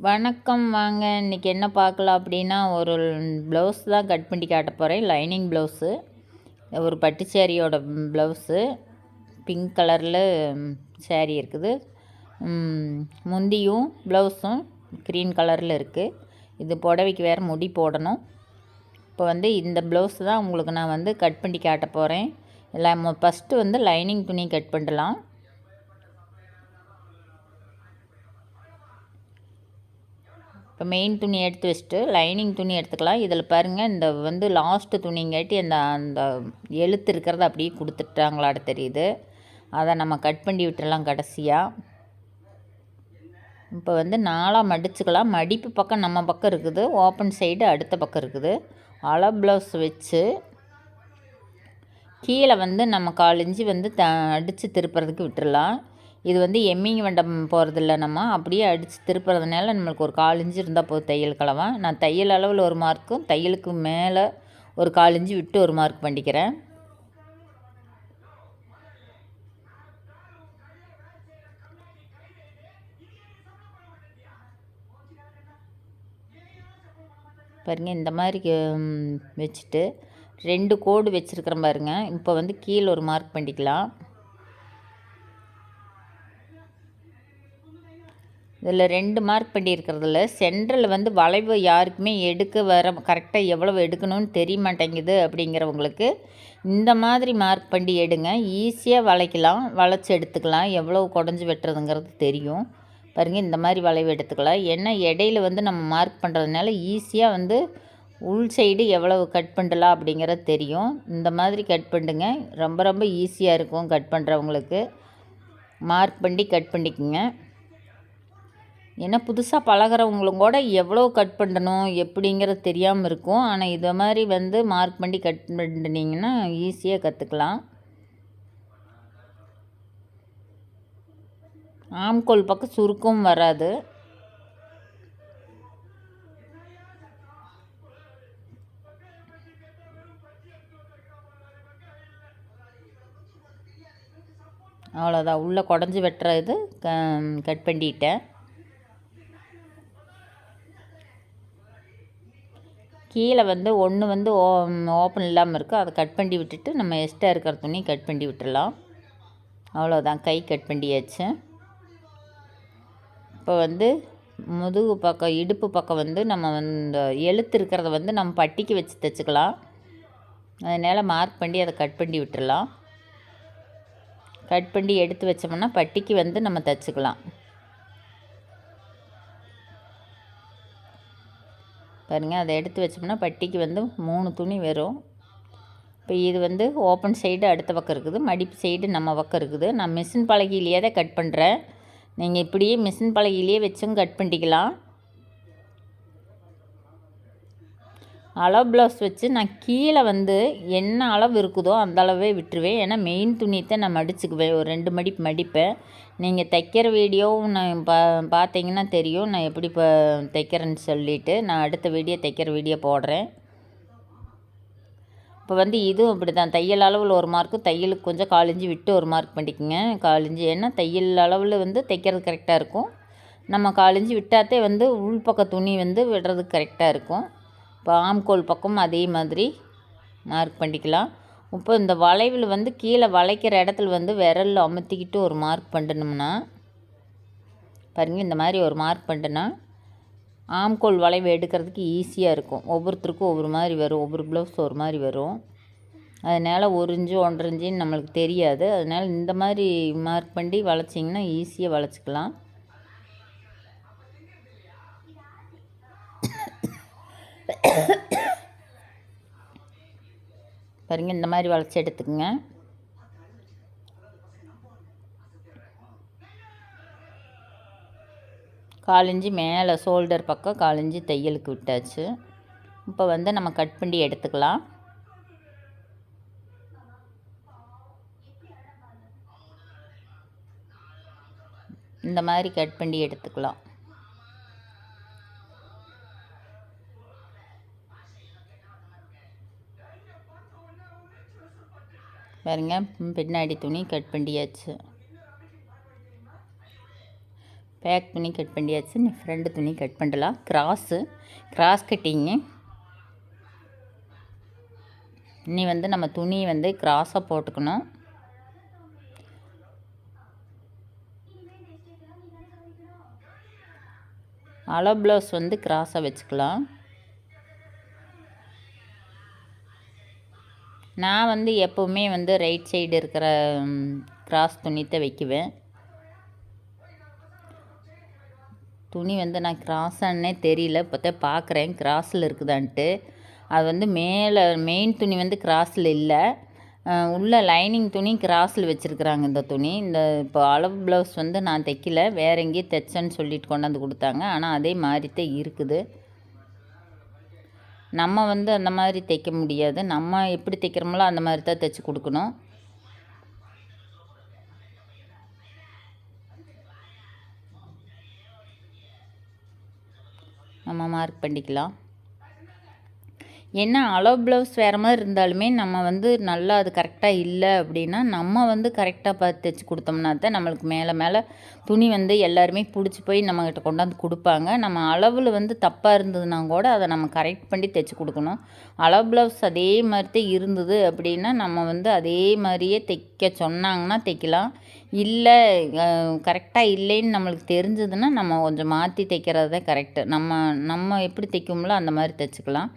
வணக்கம் வாங்க. இன்றைக்கி என்ன பார்க்கலாம் அப்படின்னா ஒரு ப்ளவுஸ் தான் கட் பண்ணி காட்ட போகிறேன் லைனிங் ப்ளவுஸு ஒரு பட்டு சேரீயோட ப்ளவுஸு பிங்க் கலரில் சேரீ இருக்குது. முந்தியும் ப்ளவுஸும் க்ரீன் கலரில் இருக்குது இது புடவைக்கு வேறு முடி போடணும். இப்போ வந்து இந்த ப்ளவுஸ் தான் உங்களுக்கு நான் வந்து கட் பண்ணி காட்ட போகிறேன் எல்லாம் ஃபஸ்ட்டு வந்து லைனிங் துணி கட் பண்ணலாம். இப்போ மெயின் துணி எடுத்து வச்சுட்டு லைனிங் துணி எடுத்துக்கலாம். இதில் பாருங்கள் இந்த வந்து லாஸ்ட்டு துணிங்காட்டி அந்த அந்த எழுத்து இருக்கிறத அப்படியே கொடுத்துட்டாங்களாட தெரியுது. அதை நம்ம கட் பண்ணி விட்டுடலாம் கடைசியாக இப்போ வந்து நாலாக மடிச்சுக்கலாம். மடிப்பு பக்கம் நம்ம பக்கம் இருக்குது. ஓப்பன் சைடு அடுத்த பக்கம் இருக்குது. அலை ப்ளவுஸ் வச்சு கீழே வந்து நம்ம காலிஞ்சி வந்து த அடித்து திருப்புறதுக்கு விட்டுடலாம் இது வந்து எம்மிங் வண்டம் போகிறதில்ல நம்ம. அப்படியே அடித்து திருப்புறதுனால நம்மளுக்கு ஒரு கால் இஞ்சு இருந்தால் போதும் தையல் கலவை. நான் தையல் அளவில் ஒரு மார்க்கும் தையலுக்கு மேலே ஒரு கால் இஞ்சு விட்டு ஒரு மார்க் பண்ணிக்கிறேன். பாருங்க இந்த மாதிரி வச்சுட்டு ரெண்டு கோடு வச்சுருக்கிறேன் பாருங்கள் இப்போ வந்து கீழே ஒரு மார்க் பண்ணிக்கலாம். இதில் ரெண்டு மார்க் பண்ணியிருக்கிறதுல சென்ட்ரல் வந்து வளைவு யாருக்குமே எடுக்க வர கரெக்டாக எவ்வளவு எடுக்கணும்னு தெரிய மாட்டேங்குது அப்படிங்கிறவங்களுக்கு இந்த மாதிரி மார்க் பண்ணி எடுங்க. ஈஸியாக வளைக்கலாம் வளைச்சி எடுத்துக்கலாம். எவ்வளோ குடஞ்சி வெட்டுறதுங்கிறது தெரியும். பாருங்கள் இந்த மாதிரி வளைவு எடுத்துக்கலாம். ஏன்னா இடையில வந்து நம்ம மார்க் பண்ணுறதுனால ஈஸியாக வந்து உள் சைடு எவ்வளவு கட் பண்ணலாம் அப்படிங்கிறது தெரியும். இந்த மாதிரி கட் பண்ணுங்க. ரொம்ப ரொம்ப ஈஸியாக இருக்கும் கட் பண்ணுறவங்களுக்கு மார்க் பண்ணி கட் பண்ணிக்கோங்க. ஏன்னா புதுசாக பழகிறவங்களும் கூட எவ்வளோ கட் பண்ணணும் எப்படிங்கிறது தெரியாமல் இருக்கும். ஆனால் இதை மாதிரி வந்து மார்க் பண்ணி கட் பண்ணினீங்கன்னா ஈஸியாக கற்றுக்கலாம் ஆம்கோல் பக்கம் சுருக்கம் வராது. அவ்வளோதான் உள்ளே குடஞ்சி வெட்டுறது க- கட் பண்ணிட்டேன். கீழே வந்து ஒன்று வந்து ஓ ஓப்பன் இல்லாமல் இருக்குது அதை கட் பண்ணி விட்டுட்டு நம்ம எக்ஸ்ட்ரா இருக்கிற துணி கட் பண்ணி விட்டுடலாம் அவ்வளோதான் கை கட் பண்ணியாச்சு. இப்போ வந்து முதுகு பக்கம் இடுப்பு பக்கம் வந்து நம்ம வந்து எழுத்து இருக்கிறத வந்து நம்ம பட்டிக்கு வச்சு தைச்சிக்கலாம். அதனால் மார்க் பண்ணி அதை கட் பண்ணி விட்டுடலாம் கட் பண்ணி எடுத்து வச்சோம்னா பட்டிக்கு வந்து நம்ம தைச்சிக்கலாம். பாருங்கள் அதை எடுத்து வச்சோம்னா பட்டிக்கு வந்து மூணு துணி வரும். இப்போ இது வந்து ஓப்பன் சைடு அடுத்த பக்கம் இருக்குது. மடிப்பு சைடு நம்ம பக்கம் இருக்குது. நான் மிஷின் பலகையிலேயே தான் கட் பண்ணுறேன் நீங்கள் இப்படியே மிஷின் பலகையிலேயே வச்சும் கட் பண்ணிக்கலாம். அளவு ப்ளவுஸ் வச்சு நான் கீழே வந்து என்ன அளவு இருக்குதோ அந்த அளவே விட்டுருவேன். ஏன்னா மெயின் துணியத்தை நான் மடிச்சுக்குவேன். ஒரு ரெண்டு மடிப்பு மடிப்பேன். நீங்கள் தைக்கிற வீடியோவும் நான் பா பார்த்தீங்கன்னா தெரியும். நான் எப்படி இப்போ தைக்கிறேன்னு சொல்லிவிட்டு நான் அடுத்த வீடியோ தைக்கிற வீடியோ போடுறேன். இப்போ வந்து இதுவும் அப்படி தான் தையல் அளவில் ஒரு மார்க்கு தையலுக்கு கொஞ்சம் காலிஞ்சி விட்டு ஒரு மார்க் பண்ணிக்கோங்க. காலிஞ்சி ஏன்னா தையல் அளவில் வந்து தைக்கிறது கரெக்டாக இருக்கும். நம்ம காலிஞ்சி விட்டாத்தே வந்து உள்பக்க துணி வந்து விடுறதுக்கு கரெக்டாக இருக்கும். இப்போ ஆம்கோல் பக்கம் அதே மாதிரி மார்க் பண்ணிக்கலாம். இப்போ இந்த வளைவில் வந்து கீழே வளைக்கிற இடத்துல வந்து விரலில் அமுத்திக்கிட்டு ஒரு மார்க் பண்ணணும்னா பாருங்க இந்த மாதிரி ஒரு மார்க் பண்ணிட்டேன்னா ஆம்கோல் வளைவு எடுக்கிறதுக்கு ஈஸியாக இருக்கும். ஒவ்வொருத்தருக்கும் ஒவ்வொரு மாதிரி வரும். ஒவ்வொரு ப்ளவுஸ் ஒரு மாதிரி வரும். அதனால் ஒரு இன்ச்சு ஒன்றரை இஞ்சின்னு நம்மளுக்கு தெரியாது. அதனால் இந்த மாதிரி மார்க் பண்ணி வளைச்சிங்கன்னா ஈஸியாக வளைச்சிக்கலாம். பாருங்க இந்த மாதிரி வளைச்சி எடுத்துக்கோங்க. காலிஞ்சி மேலே ஷோல்டர் பக்கம் காலிஞ்சி தையலுக்கு விட்டாச்சு. இப்போ வந்து நம்ம கட் பண்ணி எடுத்துக்கலாம். இந்த மாதிரி கட் பண்ணி எடுத்துக்கலாம். பாருங்க பின்னாடி துணி கட் பண்ணியாச்சு. பேக் துணி கட் பண்ணியாச்சு. நீ ஃப்ரெண்டு துணி கட் பண்ணலாம். கிராஸு கிராஸ் கட்டிங்கு இனி வந்து நம்ம துணி வந்து கிராஸாக போட்டுக்கணும். அளவு ப்ளவுஸ் வந்து கிராஸாக வச்சுக்கலாம். நான் வந்து எப்போவுமே வந்து ரைட் சைடு இருக்கிற கிராஸ் துணித்தை வைக்குவேன். துணி வந்து நான் கிராஸான்னே தெரியல. பார்த்தா பார்க்குறேன். கிராஸில் இருக்குதான்ட்டு. அது வந்து மேலே மெயின் துணி வந்து கிராஸில் இல்லை. உள்ள லைனிங் துணி கிராஸில் வச்சுருக்குறாங்க இந்த துணி. இந்த இப்போ அளவு ப்ளவுஸ் வந்து நான் தைக்கல. வேற எங்கேயும் தைச்சேன்னு சொல்லிட்டு கொண்டாந்து கொடுத்தாங்க. ஆனால் அதே மாதிரி தான் இருக்குது. நம்ம வந்து அந்த மாதிரி தைக்க முடியாது. நம்ம எப்படி தைக்கிறோமோ அந்த மாதிரி தான் தைச்சி கொடுக்கணும். நம்ம மார்க் பண்ணிக்கலாம். என்ன அளவு ப்ளவுஸ் வேறு மாதிரி இருந்தாலுமே நம்ம வந்து நல்லா அது கரெக்டாக இல்லை அப்படின்னா நம்ம வந்து கரெக்டாக பார்த்து தைச்சி கொடுத்தோம்னா தான் நம்மளுக்கு மேலே மேலே துணி வந்து எல்லாருமே பிடிச்சி போய் நம்மக்கிட்ட கொண்டாந்து கொடுப்பாங்க. நம்ம அளவில் வந்து தப்பாக இருந்ததுன்னா கூட அதை நம்ம கரெக்ட் பண்ணி தைச்சி கொடுக்கணும். அளவு ப்ளவுஸ் அதே மாதிரி தான் இருந்தது அப்படின்னா நம்ம வந்து அதே மாதிரியே தைக்க சொன்னாங்கன்னா தைக்கலாம். இல்லை கரெக்டாக இல்லைன்னு நம்மளுக்கு தெரிஞ்சதுன்னா நம்ம கொஞ்சம் மாற்றி தைக்கிறது தான் கரெக்டு நம்ம நம்ம எப்படி தைக்கும்ல அந்த மாதிரி தைச்சிக்கலாம்.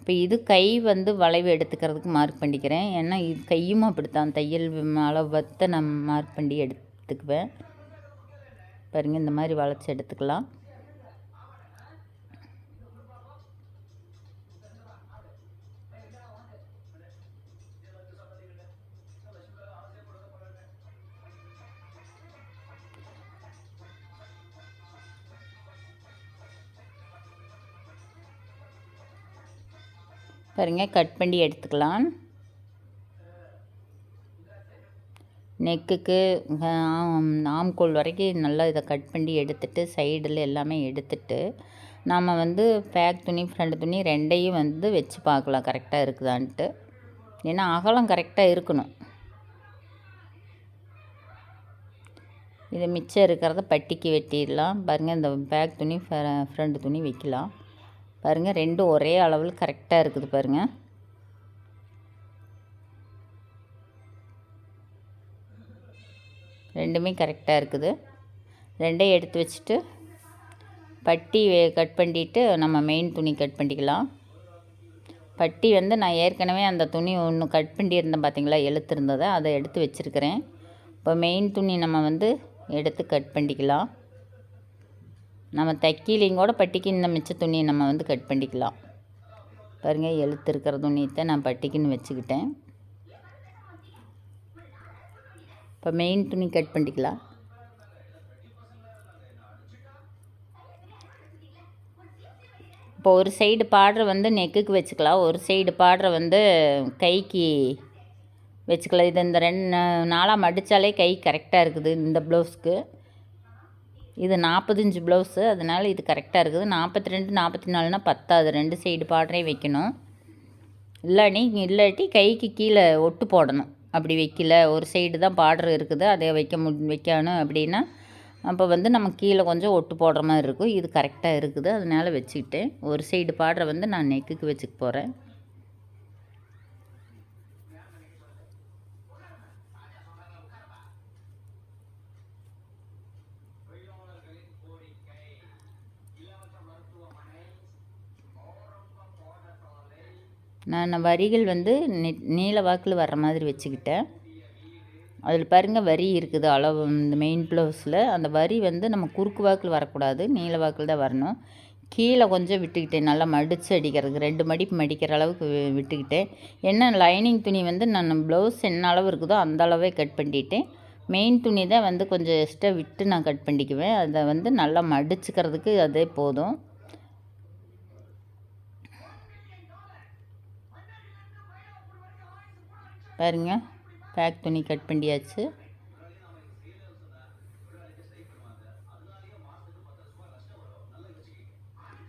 இப்போ இது கை வந்து வளைவு எடுத்துக்கிறதுக்கு மார்க் பண்ணிக்கிறேன். ஏன்னா இது கையும் அப்படித்தான். தையல் அளவத்தை நான் மார்க் பண்ணி எடுத்துக்குவேன். பாருங்கள் இந்த மாதிரி வளைச்சி எடுத்துக்கலாம். பாருங்கள் கட் பண்ணி எடுத்துக்கலாம். நெக்குக்கு ஆம்கோல் வரைக்கும் நல்லா இதை கட் பண்ணி எடுத்துட்டு சைடில் எல்லாமே எடுத்துட்டு நாம் வந்து பேக் துணி ஃப்ரண்ட் துணி ரெண்டையும் வந்து வச்சு பார்க்கலாம். கரெக்டாக இருக்குதான்ட்டு. ஏன்னா அகலம் கரெக்டாக இருக்கணும். இது மிச்சம் இருக்கிறத பட்டிக்கு வெட்டிடலாம். பாருங்கள் இந்த பேக் துணி ஃப்ரண்ட் துணி வைக்கலாம். பாருங்கள் ரெண்டும் ஒரே அளவில் கரெக்டாக இருக்குது பாருங்கள் ரெண்டுமே கரெக்டாக இருக்குது. ரெண்டையும் எடுத்து வச்சுட்டு பட்டி கட் பண்ணிட்டு நம்ம மெயின் துணி கட் பண்ணிக்கலாம். பட்டி வந்து நான் ஏற்கனவே அந்த துணி ஒன்று கட் பண்ணியிருந்தேன் பார்த்தீங்களா எழுத்துருந்ததை அதை எடுத்து வச்சுருக்கிறேன். இப்போ மெயின் துணி நம்ம வந்து எடுத்து கட் பண்ணிக்கலாம். நம்ம தைக்கிலையும் கூட பட்டிக்கு இந்த மிச்ச துணியை நம்ம வந்து கட் பண்ணிக்கலாம். பாருங்கள் எழுத்து இருக்கிற துணியத்தை நான் பட்டிக்குன்னு வச்சுக்கிட்டேன். இப்போ மெயின் துணி கட் பண்ணிக்கலாம். இப்போ ஒரு சைடு பாடுற வந்து நெக்குக்கு வச்சுக்கலாம். ஒரு சைடு பாடுற வந்து கைக்கு வச்சுக்கலாம். இது இந்த ரெண்டு நாளாக மடித்தாலே கை கரெக்டாக இருக்குது இந்த ப்ளவுஸ்க்கு இது நாற்பத்தஞ்சு ப்ளவுஸு அதனால் இது கரெக்டாக இருக்குது. நாற்பத்தி ரெண்டு நாற்பத்தி நாலுனா பத்தாது. ரெண்டு சைடு பாடுறே வைக்கணும். இல்லாட்டி இல்லாட்டி கைக்கு கீழே ஒட்டு போடணும். அப்படி வைக்கல. ஒரு சைடு தான் பார்டர் இருக்குது. அதை வைக்க மு வைக்கணும் அப்படின்னா அப்போ வந்து நம்ம கீழே கொஞ்சம் ஒட்டு போடுற மாதிரி இருக்கும். இது கரெக்டாக இருக்குது. அதனால் வச்சுக்கிட்டேன். ஒரு சைடு பாடுற வந்து நான் நெக்குக்கு வச்சுக்க போகிறேன் நான் வரிகள் வந்து நெ நீல வாக்கில் வர்ற மாதிரி வச்சுக்கிட்டேன். அதில் பாருங்கள் வரி இருக்குது அளவு இந்த மெயின் ப்ளவுஸில் அந்த வரி வந்து நம்ம குறுக்கு வாக்கில் வரக்கூடாது நீல வாக்கில் தான் வரணும். கீழே கொஞ்சம் விட்டுக்கிட்டேன் நல்லா மடித்து அடிக்கிறதுக்கு. ரெண்டு மடிப்பு மடிக்கிற அளவுக்கு விட்டுக்கிட்டேன். என்ன லைனிங் துணி வந்து நான் ப்ளவுஸ் என்ன அளவு இருக்குதோ அந்த அளவே கட் பண்ணிட்டேன். மெயின் துணி தான் வந்து கொஞ்சம் எக்ஸ்ட்ரா விட்டு நான் கட் பண்ணிக்குவேன். அதை வந்து நல்லா மடிச்சுக்கிறதுக்கு அதே போதும். பாருங்க பேக் துணி கட் பண்ணியாச்சு.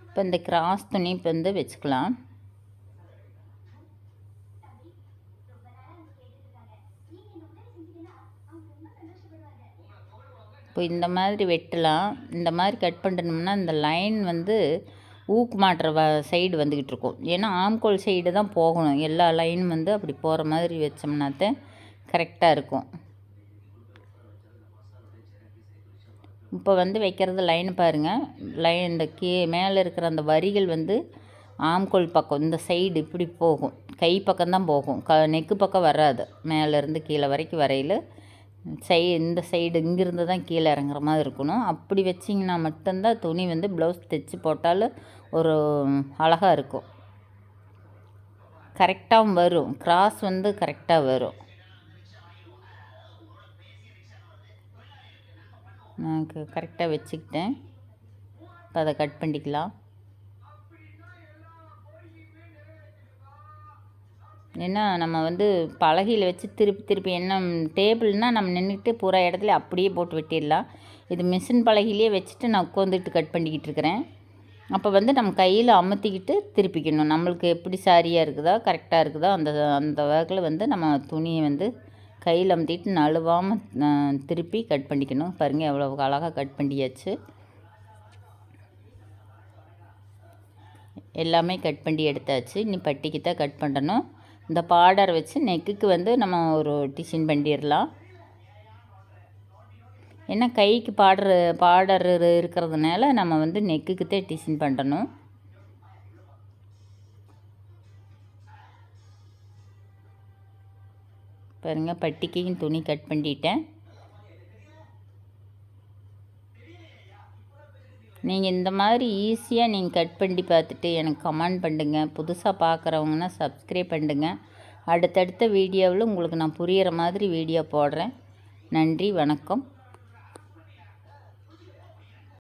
இப்போ இந்த கிராஸ் துணி இப்போ வந்து வச்சுக்கலாம். இப்போ இப்போ இந்த மாதிரி வெட்டலாம். இந்த மாதிரி கட் பண்ணணும்னா இந்த லைன் வந்து ஊக்கு மாட்டுற வ சைடு வந்துக்கிட்டு இருக்கும். ஏன்னா ஆம்கோல் சைடு தான் போகணும். எல்லா லைனும் வந்து அப்படி போகிற மாதிரி வச்சோம்னாத்தான் கரெக்டாக இருக்கும். இப்போ வந்து வைக்கிறது லைன் பாருங்கள் லைன் இந்த கீ மேலே இருக்கிற அந்த வரிகள் வந்து ஆம்கோல் பக்கம் இந்த சைடு இப்படி போகும். கை பக்கம்தான் போகும். க நெக்கு பக்கம் வராது. மேலேருந்து கீழே வரைக்கும் வரையில் சை இந்த சைடு இங்கிருந்து தான் கீழே இறங்குற மாதிரி இருக்கணும். அப்படி வச்சிங்கன்னா மட்டும்தான் துணி வந்து ப்ளவுஸ் தைச்சி போட்டாலும் ஒரு அழகாக இருக்கும். கரெக்டாகவும் வரும். கிராஸ் வந்து கரெக்டாக வரும். நான் கரெக்டாக வச்சுக்கிட்டேன். இப்போ அதை கட் பண்ணிக்கலாம். ஏன்னா நம்ம வந்து பலகையில் வச்சு திருப்பி திருப்பி என்ன டேபிள்னால் நம்ம நின்றுட்டு பூரா இடத்துல அப்படியே போட்டு வெட்டிடலாம். இது மிஷின் பலகையிலே வச்சுட்டு நான் உட்காந்துட்டு கட் பண்ணிக்கிட்டு இருக்கிறேன். அப்போ வந்து நம்ம கையில் அமுத்திக்கிட்டு திருப்பிக்கணும். நம்மளுக்கு எப்படி சாரியாக இருக்குதோ கரெக்டாக இருக்குதோ அந்த அந்த வகையில் வந்து நம்ம துணியை வந்து கையில் அமுத்திட்டு நழுவாமல் திருப்பி கட் பண்ணிக்கணும். பாருங்கள் எவ்வளோ அழகாக கட் பண்ணியாச்சு. எல்லாமே கட் பண்ணி எடுத்தாச்சு. இனி பட்டிக்கு தான் கட் பண்ணணும். இந்த பார்டர் வச்சு நெக்குக்கு வந்து நம்ம ஒரு டிசைன் பண்ணிடலாம். ஏன்னா கைக்கு பார்டர் பார்டர் இருக்கிறதுனால நம்ம வந்து நெக்குக்கு தான் டிசைன் பண்ணணும். பாருங்கள் பட்டிக்கையும் துணி கட் பண்ணிட்டேன். நீங்கள் இந்த மாதிரி ஈஸியாக நீங்கள் கட் பண்ணி பார்த்துட்டு எனக்கு கமெண்ட் பண்ணுங்க. புதுசாக பார்க்குறவங்கன்னா சப்ஸ்கிரைப் பண்ணுங்க. அடுத்தடுத்த வீடியோவில் உங்களுக்கு நான் புரிகிற மாதிரி வீடியோ போடுறேன். நன்றி வணக்கம்.